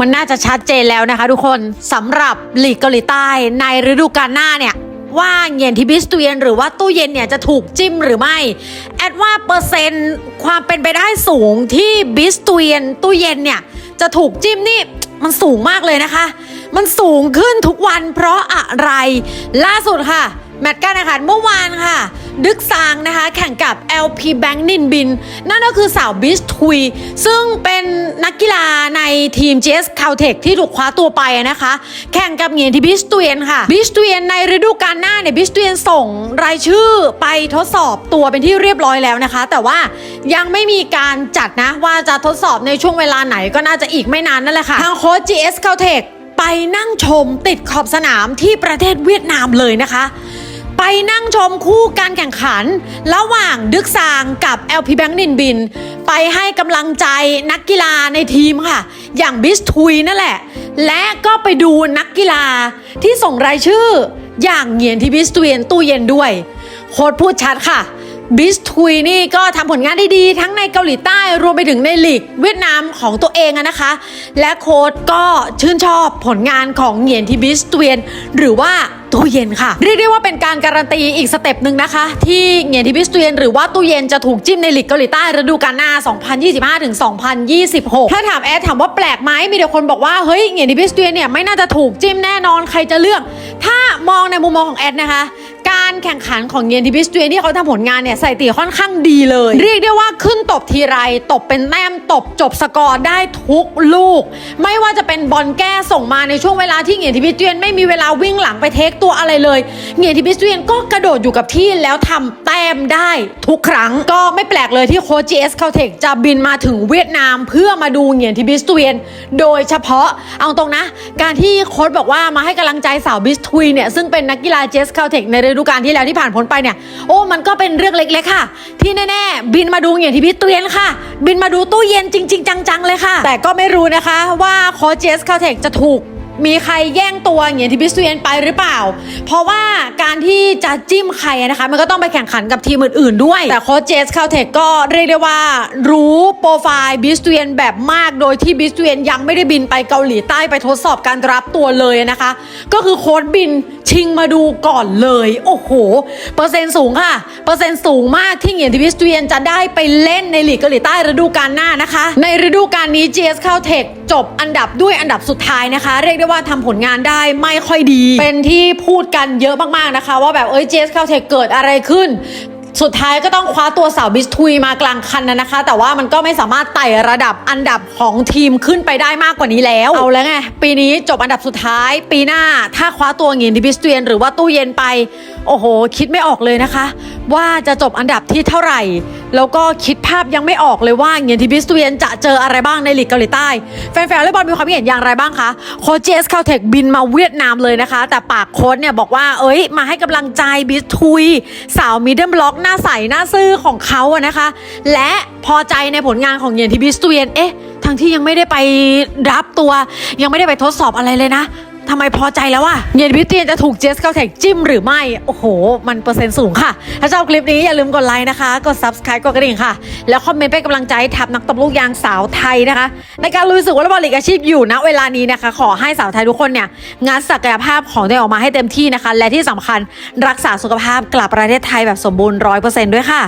มันน่าจะชัดเจนแล้วนะคะทุกคนสำหรับลีกเกาหลีใต้ในฤดูกาลหน้าเนี่ยว่าเหงียนทิบิสตูเยนหรือว่าตู้เย็นเนี่ยจะถูกจิ้มหรือไม่ แอดว่าเปอร์เซ็นต์ความเป็นไปได้สูงที่บิสตูเยนตู้เย็นเนี่ยจะถูกจิ้มนี่มันสูงมากเลยนะคะ มันสูงขึ้นทุกวันเพราะอะไร ล่าสุดค่ะ แมตช์การแข่งขันเมื่อวานค่ะ ดึกซางนะคะ แข่งกับ LP Bank นินบิน นั่นก็คือสาวบิสทุย ซึ่งเป็นนักกีฬาในทีม GS Caltech ที่ถูกคว้าตัวไปนะคะ แข่งกับเหงียนที่บิสตุยนค่ะบิสตุยนในฤดูกาลหน้าเนี่ยบิสตุยนส่งรายชื่อไปทดสอบตัวเป็นที่เรียบร้อยแล้วนะคะ แต่ว่ายังไม่มีการจัดนะว่าจะทดสอบในช่วงเวลาไหนก็น่าจะอีกไม่นานนั่นแหละค่ะทางโค้ช GS Caltech ไปนั่งชมติดขอบสนามที่ประเทศเวียดนามเลยนะคะ ไปนั่งชมคู่การแข่งขัน ระหว่างดึกซางกับ LP Bank นินบิน ไปให้กำลังใจนักกีฬาในทีมค่ะ อย่างบิสทุยนั่นแหละ และก็ไปดูนักกีฬาที่ส่งรายชื่อ อย่างเหงียนที่บิสตุเยนตู้เย็นด้วย โค้ดพูดชัดค่ะ บิสทุยนี่ก็ทำผลงานได้ดีทั้งในเกาหลีใต้รวมไปถึงในลีกเวียดนามของตัวเองนะคะ และโค้ดก็ชื่นชอบผลงานของเหงียนที่บิสตุเยน หรือว่าตู้เย็นค่ะเรียกได้ว่าเป็นการการันตีอีกสเต็ปหนึ่งนะคะ ที่เหงียนที่บิสตุเยนหรือว่าตู้เย็นจะถูกจิ้มในลีกเกาหลีใต้ฤดูกาลหน้า 2025ถึง2026 ถ้าถามแอดถามว่าแปลกไหมมีแต่คนบอกว่าเฮ้ยเหงียนที่บิสตุเยนเนี่ยไม่น่าจะถูกจิ้มแน่นอนใครจะเลือก ถ้ามองในมุมมองของแอดนะคะ แข่งขันของเยนทิบิสตูเยนที่เขาทำผลงานเนี่ยสถิติค่อนข้างดีเลย เรียกได้ว่าขึ้นตบทีไร ตบเป็นแต้มตบจบสกอร์ได้ทุกลูก ไม่ว่าจะเป็นบอลแก้ส่งมาในช่วงเวลาที่เงียนทิบิสตูเยนไม่มีเวลาวิ่งหลังไปเทคตัวอะไรเลยเงียนทิบิสตูเยนก็กระโดดอยู่กับที่แล้วทำแต้มได้ทุกครั้ง ก็ไม่แปลกเลยที่โค้ช GS Caltech จะบินมาถึงเวียดนามเพื่อมาดูเงียนทิบิสตูเยนโดยเฉพาะเอาตรงนะ การที่โค้ชบอกว่ามาให้กำลังใจสาวบิสทุยเนี่ยซึ่งเป็นนักกีฬา GS Caltech ในฤดูกาลที่แล้วที่ผ่านพ้นไปเนี่ยโอ้มันก็เป็นเรื่องเล็กๆค่ะ ที่แน่ๆ บินมาดูอย่างที่พี่ตู้เยนค่ะ บินมาดูตู้เย็นจริง ๆ จังๆเลยค่ะ แต่ก็ไม่รู้นะคะว่าโค้ชเจสคาเทคจะถูก มีใครแย่งตัวอย่างที่พิสตูเยนไปหรือเปล่า เพราะว่าการที่จะจิ้มใครนะคะ มันก็ต้องไปแข่งขันกับทีมอื่นๆด้วย แต่โค้ชเจสคาเทคก็เรียกได้ว่า รู้โปรไฟล์บิสตูเยนแบบมากโดยที่บิสตูเยนยังไม่ได้บินไปเกาหลีใต้ไปทดสอบการรับตัวเลยนะคะ ก็คือโค้ชบิน ชิงมาดูก่อนเลย โอ้โห เปอร์เซ็นต์สูงค่ะ เปอร์เซ็นต์สูงมากที่เหงียนทิวิสเวียนจะได้ไปเล่นในลีกเกาหลีใต้ฤดูกาลหน้านะคะ ในฤดูกาลนี้ GS เข้าเทคจบอันดับด้วยอันดับสุดท้ายนะคะ เรียกได้ว่าทำผลงานได้ไม่ค่อยดี เป็นที่พูดกันเยอะมากๆนะคะ ว่าแบบเอ้ย GS เข้าเทคเกิดอะไรขึ้น สุดท้ายก็ต้องคว้าตัวสาวบิสทุยมากลางคันนะนะคะ แต่ว่ามันก็ไม่สามารถไต่ระดับอันดับของทีมขึ้นไปได้มากกว่านี้แล้ว เอาแล้วไง ปีนี้จบอันดับสุดท้าย ปีหน้าถ้าคว้าตัวเงินที่บิสเตียนหรือว่าตู้เย็นไป โอ้โห คิดไม่ออกเลยนะคะ ว่าจะจบอันดับที่เท่าไหร่ แล้วก็คิดภาพยังไม่ออกเลยว่าเงินทีบิสเตียนจะเจออะไรบ้างในลีกเกาหลีใต้ แฟนๆวอลเลย์บอลมีความคิดเห็นอย่างไรบ้างคะโค้ชเจสคาเทคบินมาเวียดนามเลยนะคะ แต่ปากโค้ชเนี่ยบอกว่าเอ้ย มาให้กำลังใจบิสทุย สาวมิดเดิลบล็อกหน้าใสหน้าซื่อของเขาอะนะคะ และพอใจในผลงานของเงียนทีบิสตูเยนเอ๊ะทั้งที่ยังไม่ได้ไปรับตัว ยังไม่ได้ไปทดสอบอะไรเลยนะ ทำไมพอใจแล้วอะเยนบิสตูเยนจะถูกเจสเกาเทคจิ้มหรือไม่ โอ้โห มันเปอร์เซ็นต์สูงค่ะ ถ้าชอบคลิปนี้อย่าลืมกดไลค์นะคะ กด subscribe กดกระดิ่งค่ะ แล้วคอมเมนต์เป็นกำลังใจทับนักตบลูกยางสาวไทยนะคะ ในการลุยศึกวอลเลย์บอลลีกอาชีพอยู่ณเวลานี้นะคะ ขอให้สาวไทยทุกคนเนี่ยงานศักยภาพของตัวเองออกมาให้เต็มที่นะคะ และที่สำคัญรักษาสุขภาพกลับประเทศไทยแบบสมบูรณ์ร้อยเปอร์เซ็นต์ด้วยค่ะ